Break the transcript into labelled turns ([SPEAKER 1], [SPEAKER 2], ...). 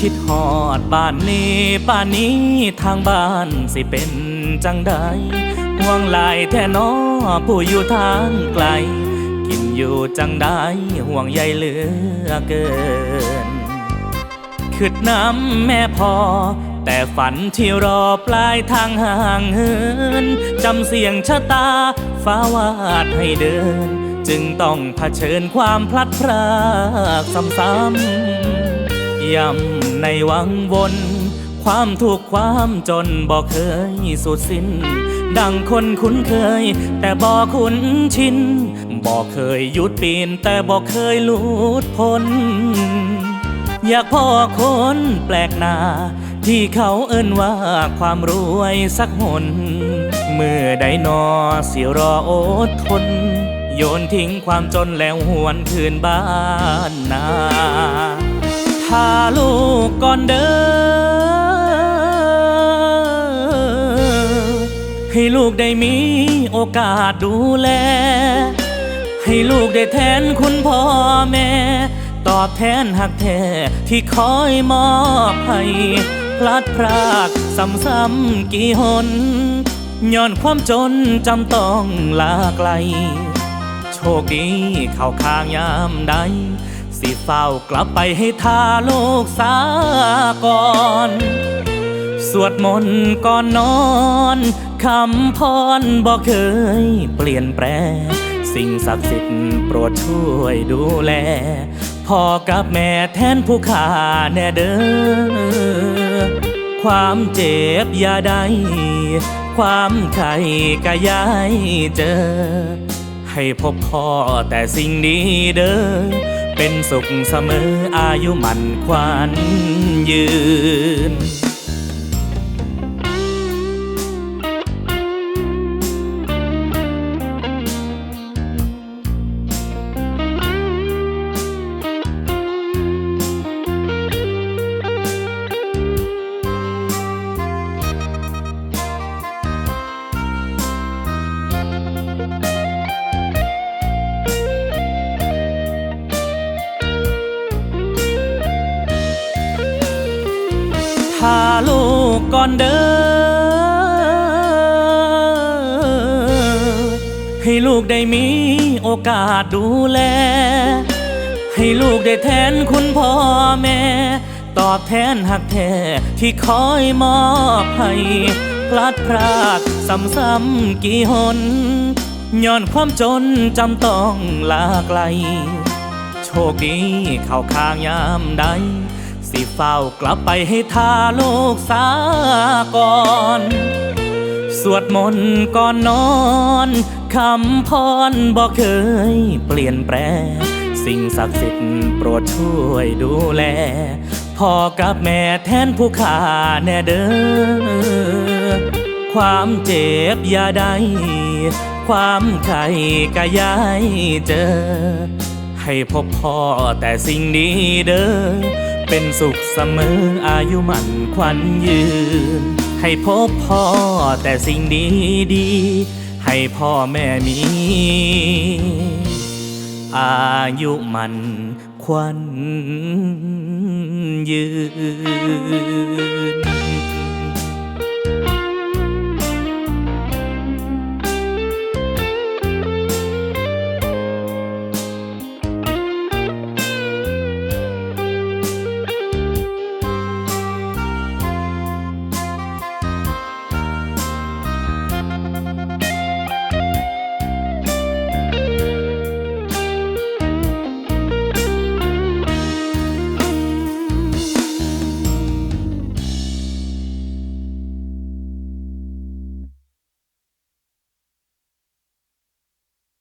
[SPEAKER 1] คิดฮอดบ้านนี้บ้านนี้ทางบ้านสิเป็นจังใดห่วงหลายแท่นอผู้อยู่ทางไกล กินอยู่จังได้ห่วงใยเหลือเกินคืดน้ำแม่พอ แต่ฝันที่รอปลายทางห่างเหินจำเสียงชะตาฟ้าวาดให้เดิน จึงต้องเผชิญความพลัดพรากซ้ำๆ ย้ำในวังวน ความทุกข์ความจนบอกเคยสุดสิ้น ดังคนคุ้นเคย แต่บอกคุ้นชินบอกเคยหยุดปีน แต่บอกเคยหลุดพ้น อยากพ่อคนแปลกหน้า ที่เขาเอิ้นว่าความรวยสักหน เมื่อใดนอสิรออดทนโยนทิ้งความจนแล้วหวนคืนบ้านนา ถ้าลูกก่อนเด้อ ให้ลูกได้มีโอกาสดูแล ให้ลูกได้แทนคุณพ่อแม่ ตอบแทนหักแท้ที่คอยมอบให้พลัดพรากซ้ำๆกี่หนย้อนความจนจำต้องลาไกล โชคดีเข้าข้างยามใด สิเฝ้ากลับไปให้ทาโลกสาก่อน สวดมนต์ก่อนนอนคำพรบอกเคยเปลี่ยนแปลงสิ่งศักดิ์สิทธิ์โปรดช่วยดูแลพ่อกับแม่แทนผู้ขาแน่เด้อความเจ็บอย่าได้ ความไข่ก็ยายเจอ ให้พบพ่อแต่สิ่งดีเด้อ เป็นสุขเสมออายุมันควันยืน กก่อนเด้อ ให้ลูกได้มีโอกาสดูแล ให้ลูกได้แทนคุณพ่อแม่ ตอบแทนหักแท้ที่คอยมอบให้พลัดพรากซ้ำๆกี่หนย้อนความจนจำต้องลาไกล โชคดีเข้าข้างยามใด สิเฝ้ากลับไปให้ทาโลกสาก่อน สวดมนต์ก่อนนอนคำพรบอกเคยเปลี่ยนแปลงสิ่งศักดิ์สิทธิ์โปรดช่วยดูแลพ่อกับแม่แทนผู้ขาแน่เด้อความเจ็บอย่าได้ ความไข่ก็ยายเจอ ให้พบพ่อแต่สิ่งดีเด้อ เป็นสุขเสมออายุมันควันยืน ให้พบพ่อแต่สิ่งดีดี ให้พ่อแม่มี อายุมันควันยืน